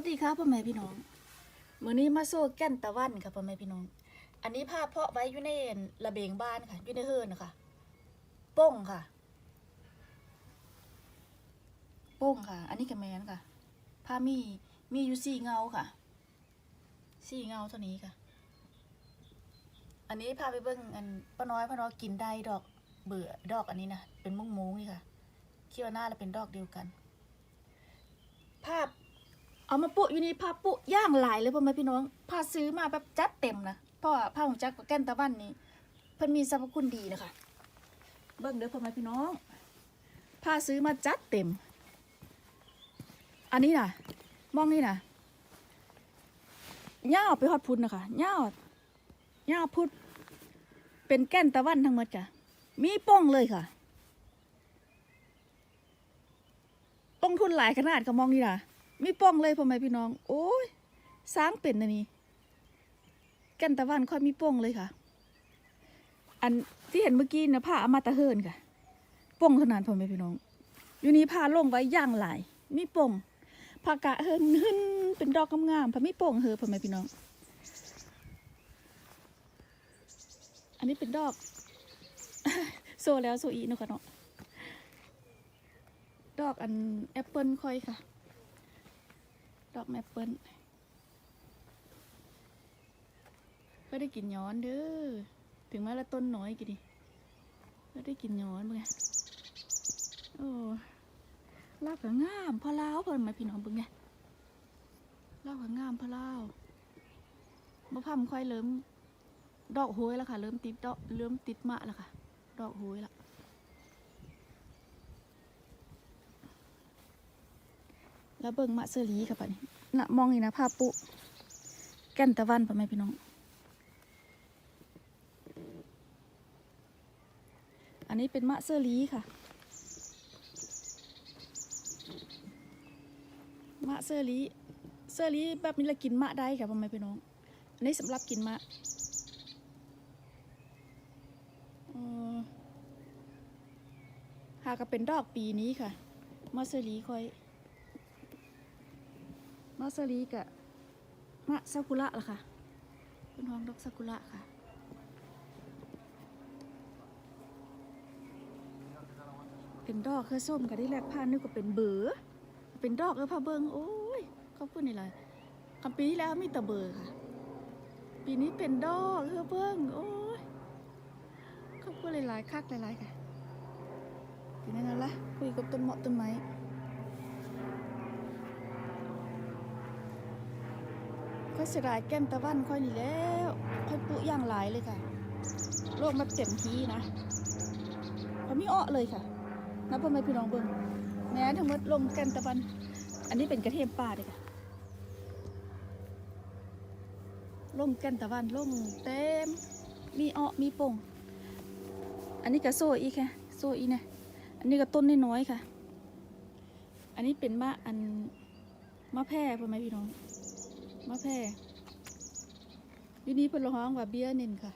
ครับพ่อแม่พี่น้องมื้อนี้มาโซ่แก่นตะวันค่ะพ่อแม่พี่น้อง อันนี้ภาพเพาะไว้อยู่ในระเบียงบ้านค่ะอยู่ในเฮือนนะคะโป้งค่ะโป้งค่ะ อันนี้ก็แมนค่ะ ผ้ามีมีอยู่สี่เงาค่ะสี่เงาเท่านี้ค่ะ อันนี้พาไปเบิ่งอันป้าน้อยป้าน้อยกินได้ดอกเบื่อดอกอันนี้นะเป็นมุ้งมุ้งนี่ค่ะคิดว่าหน้าเราเป็นดอกเดียวกัน ภาพ เอามาปุอยู่นี่ผ้าปุย่างหลายเลยพ่อแม่พี่น้องผ้าซื้อมาแบบจัดเต็มนะเพราะว่าผ้าของจักรกับแก้นตะวันนี่เพิ่นมีสรรพคุณดีนะคะ เบิ่งเด้อพ่อแม่พี่น้องผ้าซื้อมาจัดเต็ม อันนี้นะมองนี่นะย่าไปฮอดพุทธนะคะย่าย่าพุทธเป็นแก้นตะวันทั้งหมดจ้ะมีโป้งเลยค่ะลงทุนหลายขนาดก็มองนี่น่ะ มีป้องเลยพ่อแม่พี่น้อง โอ้ยสร้างเป็นนะนี่แกันตะวันค่อยมีป้องเลยค่ะ อันที่เห็นเมื่อกี้นะผ้าอามาตะเฮินค่ะป้องเท่านั้นพ่อแม่พี่น้อง อยู่นี่ผ้าลงไว้ย่างหลายมีป้องผ้ากะเฮินหึนเป็นดอกงามๆผ้ามีป้องเฮอพ่อแม่พี่น้อง อันนี้เป็นดอกโซแล้วโซอีนะคะเนาะดอกอันแอปเปิลค่อยค่ะ ดอกแมปเปิ้ลก็ได้กินย้อนเด้อ ถึงแม้ละต้นน้อยกี่ดิก็ได้กินย้อนเบิ่งไงโอ้ลาบก็งามพะลาเพิ่นมาพี่น้องเบิ่งไงลาบก็งามพะลาวมะพร้าวค่อยเริ่ม ดอกโหยแล้วค่ะ เริ่มติดดอกเริ่มติดมะแล้วค่ะ ดอกโหยละ แล้วเบิ่งมะเสรีค่ะป่ะนี่น่ะมองนี่นะภาพปุ แก่นตะวันปะไหมพี่น้อง อันนี้เป็นมะเสรีค่ะ มะเสรีเสรีแบบนี้ละกินมะได้ค่ะปะไหมพี่น้อง อันนี้สำหรับกินมะหากเป็นดอกปีนี้ค่ะ มะเสรีค่อย มะสลีกะมะซากุระล่ะค่ะเป็นห้องดอกซากุระค่ะเป็นดอกคือส้มกับที่แรกผ้านึกว่าเป็นเบือเป็นดอกเออผ้าเบิงโอ้ยเขาพูดนี่เลยคำปีที่แล้วมีแต่เบือค่ะ ปีนี้เป็นดอกเออเบิงโอ้ยเขาพูดหลายๆคักหลายๆค่ะทีนั้นนั่นละคุยกับต้นเหมาะต้นไม้ ค่อยเสียดายแก้มตะวันค่อยนี่แล้ว ค่อยปุอย่างหลายเลยค่ะโลกมาเต็มที่นะพอมีอ้อเลยค่ะนับพ่อแม่พี่น้องเบิ่งแม้ทั้งหมดลงแก้มตะวัน อันนี้เป็นกระเทียมป่าเลยค่ะลงแก้มตะวันลงเต็ม มีอ้อมีโป่งอันนี้ก็โซอีกค่ะโซอีเนะอันนี้ก็ต้นน้อยๆค่ะ อันนี้เป็นมะอันมะแพร่พ่อแม่พี่น้อง มะแพร้อยู่นี่เพิ่นร้องว่าเบี้ยนินค่ะ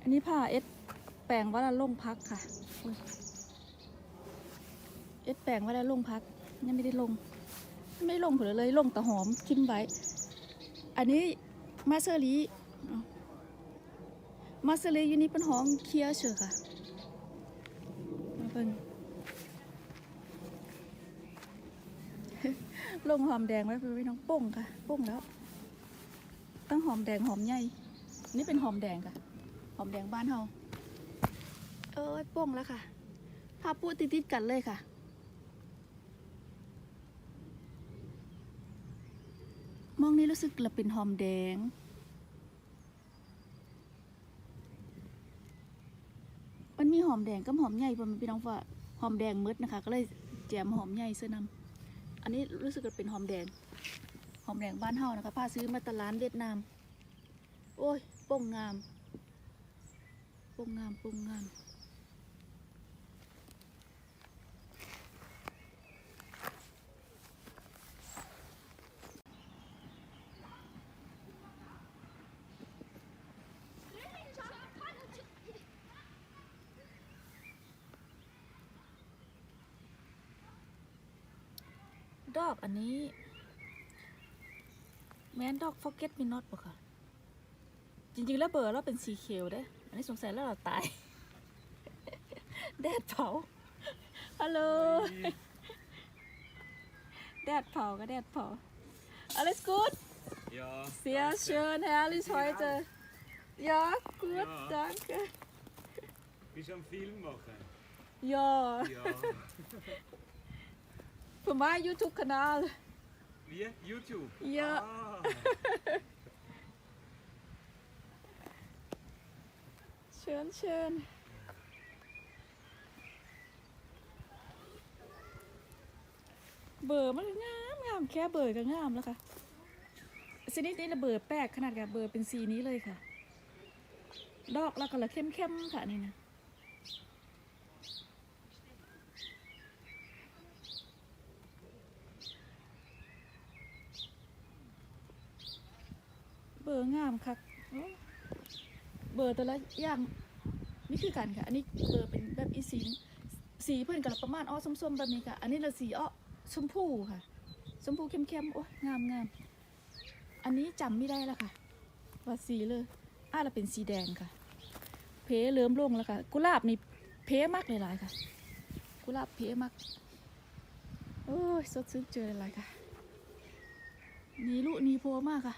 อันนี้ผ้าเอ็ดแปลงว่าละลงพักค่ะเอ็ดแปลงว่าละลงพักยังไม่ได้ลง ไม่ลงผลเลยลงแต่หอมทิ้มไว้ อันนี้มาเซอรีมาเซอรีอยู่นี่เป็นห้องเคลียร์เฉยค่ะมาเพิ่ง ลงหอมแดงไว้เพื่อไว้น้องโป่งค่ะโป่งแล้วตั้งหอมแดงหอมใหญ่นี่เป็นหอมแดงค่ะ หอมแดงบ้านเฮาเอ้ยโป่งแล้วค่ะพาปูติดติดๆกันเลยค่ะมองนี่รู้สึกละเป็นหอมแดง มันมีหอมแดงกับหอมใหญ่ผมพี่น้องว่าหอมแดงมืดนะคะ ก็เลยแจมหอมใหญ่เสื้อนำ อันนี้รู้สึกจะเป็นหอมแดง หอมแดงบ้านเฮานะคะพาซื้อมาตลาดเวียดนาม โอ้ยโป่งงามโป่งงามโป่งงาม ดอกอันนี้ แมนดอก forget me not ปะค่ะ จริงๆแล้วเบอร์เราเป็นสีเขียวเด้ อันนี้สงสัยแล้วเราตาย แดดเผาฮัลโหลแดดเผาก็แดดเผา alles gut Ja. sehr schön herrlich heute ja gut Ja. danke Bist du am Film machen? ja Ja. Für mein YouTube Kanal Wie? YouTube? Ja. Ah. schön schön เบอร์มันก็งามงามแค่เบอร์ก็งามแล้วค่ะชนิดนี้ระเบอร์แปลกขนาดกับเบอร์เป็นสีนี้เลยค่ะ ดอกแล้วก็ละเข้มเข้มๆค่ะนี่นะ อร์งามค่ะโอ้เบอร์แต่ละอย่างนี่คือกันค่ะ อันนี้เบอร์เป็นแบบอีสีสีเพื่อนกับประมาณอ้อส้มๆแบบนี้ค่ะ อันนี้ละสีอ้อชมพูค่ะชมพูเข้มๆโอ้ยงามงามอันนี้จำไม่ได้แล้วค่ะ ว่าสีเลยอ่าเราเป็นสีแดงค่ะ เพเริ่มลงแล้วค่ะ กุหลาบนี่เพมากหลายๆค่ะ กุหลาบเพมากโอ้ยสดชื่นเจอหลายค่ะ นี่ลุนี่โพมากค่ะ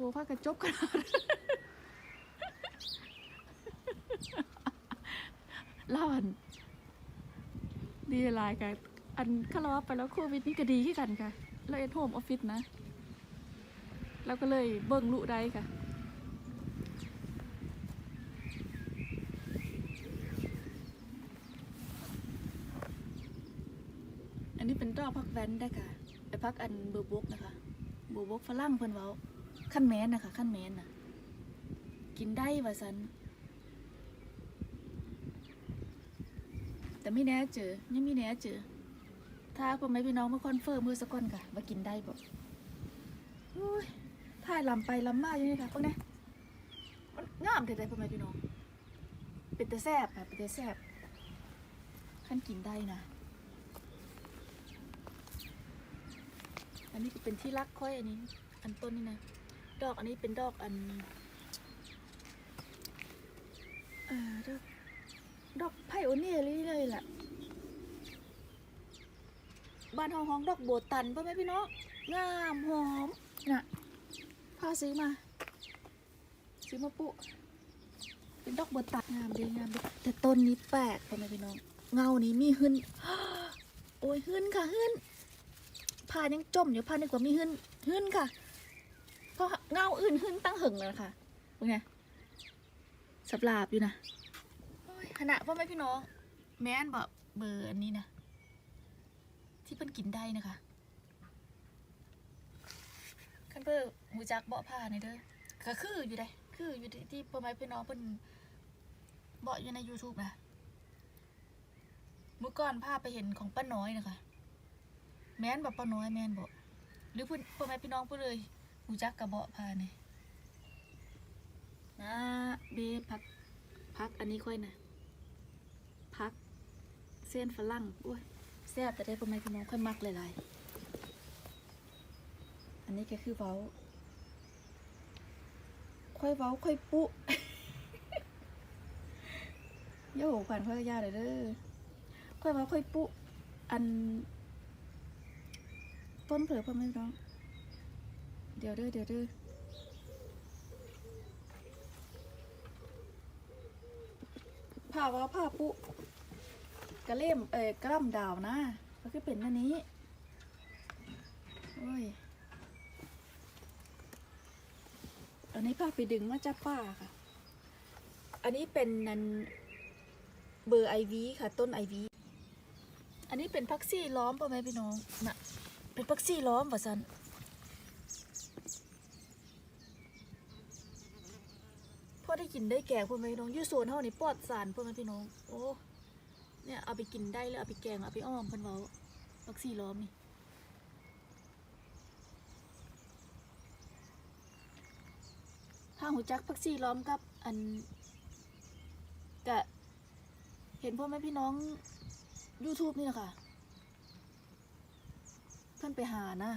โพผ้ากระจบขนาดล่าอัน ดีหลายกันอันคารว่าไปแล้วโควิดนี่ก็ดีขึ้นกันค่ะ เราเอ็นโฮมออฟฟิศนะเราก็เลยเบิ่งลุได้ค่ะอันนี้เป็นดอกพักแวนได้ค่ะไอพักอันเบอร์บกนะคะเบอร์บกฝรั่งเพิ่นเว้า ขั้นแมนนะคะขั้นแมนน่ะกินได้ว่าซันแต่ไม่แน่เจอยังไม่แน่เจอ ถ้าพ่อแม่พี่น้องมาคอนเฟิร์มมือสักก้อนค่ะว่ากินได้บอ้ยถ่ายลำไปลำมาอยู่นี่ค่ะพวกนี้มันงามเด็ดพ่อแม่พี่น้อง เป็นแต่แซบค่ะเป็นแต่แซบขั้นกินได้นะอันนี้ก็เป็นที่รักค่อยอันนี้ อันต้นนี่นะ ดอกอันนี้เป็นดอกอันเออดอกดอกไผ่โอเนียเลยเลยแหละบ้านห้องห้องดอกโบตันพ่อแม่พี่น้องงามหอมน่ะพาซื้อมาซื้อมาปุเป็นดอกโบตันงามดีงามดีแต่ต้นนี้แปลกพ่อแม่พี่น้องเงานี้มีหึนโอ้ยหึนค่ะหึนพายังจมอยู่พานึกว่ามีหึนหึนค่ะ เพราะเงาอื่นหึนตั้งหึงเลยค่ะเป็นไงสับลาบอยู่นะขณะพ่อแม่พี่น้อง แม่นบอกเบอร์อันนี้นะ ที่เพิ่นกินได้นะคะคันเบอร์หูจักเบาะผ้าในเด้อก็คืออยู่ได้ คืออยู่ที่พ่อแม่พี่น้องเพิ่นเบาะอยู่ใน YouTube นะเมื่อก่อนพาพไปเห็นของป้าน้อยนะคะ แม่นบอกป้าน้อยแม่นบอกหรือเพิ่นพ่อแม่พี่น้องเพิ่นเลย หูจักกับเบาะผ้าเนี่ยนะเบพักพักอันนี้ค่อยนะพักเส้นฝรั่งอุ้ยแซ่บแต่ได้ประมาณพี่น้องค่อยมักหลายๆอันนี้ก็คือเว้า ค่อยเว้าค่อยปุโย่ขวัญค่อยยาเลยเด้อค่อยเว้าค่อยปุ๊อันต้นเผลอพ่อแม่น้อง เดี๋ยวเด้อเดี๋ยวเด้อผ้าว่าผ้าปุกระเล่มเอ่ยกระล่ำดาวนะก็คือเป็นอันนี้โอ้ยอันนี้ผ้าไปดึงมาจากป้าค่ะ อันนี้เป็นนันเบอร์ไอวีค่ะ ต้นไอวีอันนี้เป็นพักซี่ล้อมป่ะแม่พี่น้องน่ะเป็นพักซี่ล้อมว่ะสัน พอได้ กินได้แกงพ่อแม่พี่น้องอยู่โซนเฮานี่ปลอดสารพ่อแม่พี่น้อง โอ้เนี่ยเอาไปกินได้เลยเอาไปแกงเอาไปอ้อมเพิ่นเว้าบักซี่ล้อมนี่ถ้าหูจักพักซี่ล้อมกับอันกะเห็นพ่อแม่พี่น้อง YouTube นี่แหละค่ะเพื่อนไปหานะ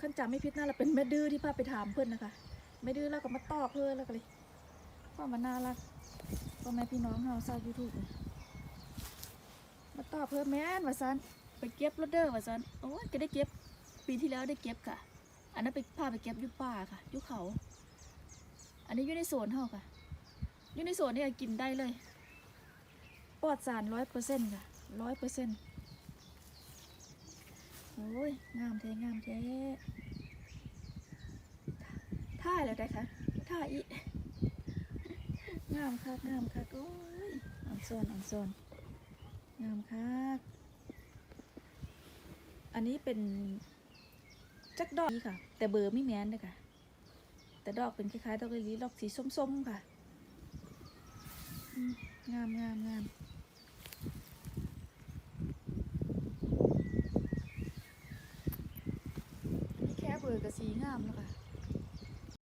ขั้นจำไม่ผิดน่าจะเป็นแม่ดื้อที่พาไปถามเพื่อนนะคะ แม่ดื้อแล้วก็มาตอบเพื่อนแล้วก็เลย ว่ามันน่ารักพ่อแม่พี่น้องเฮาซาวยูทูบมาตอบเพื่อแม่นว่าซันไปเก็บรถเด้อว่าซันโอ้ยก็ได้เก็บปีที่แล้วได้เก็บค่ะ อันนั้นไปพาไปเก็บยุป่าค่ะยุเขา อันนี้อยู่ในสวนเฮาค่ะอยู่ในสวนนี่กินได้เลยปลอดสารร้อยเปอร์เซ็นต์ค่ะร้อยเปอร์เซ็นต์โอ้ยงามแท้งามแท้ท่าแล้วได้ค่ะท่าอี งามคักงามคักโอ้ยอ่อนซอนอ่อนซอนงามคักอันนี้เป็นจักดอกนี้ค่ะ แต่เบอร์ไม่แมนเลยค่ะ แต่ดอกเป็นคล้ายๆดอกลิลลี่ดอกสีส้มๆค่ะอืมงามงามงาม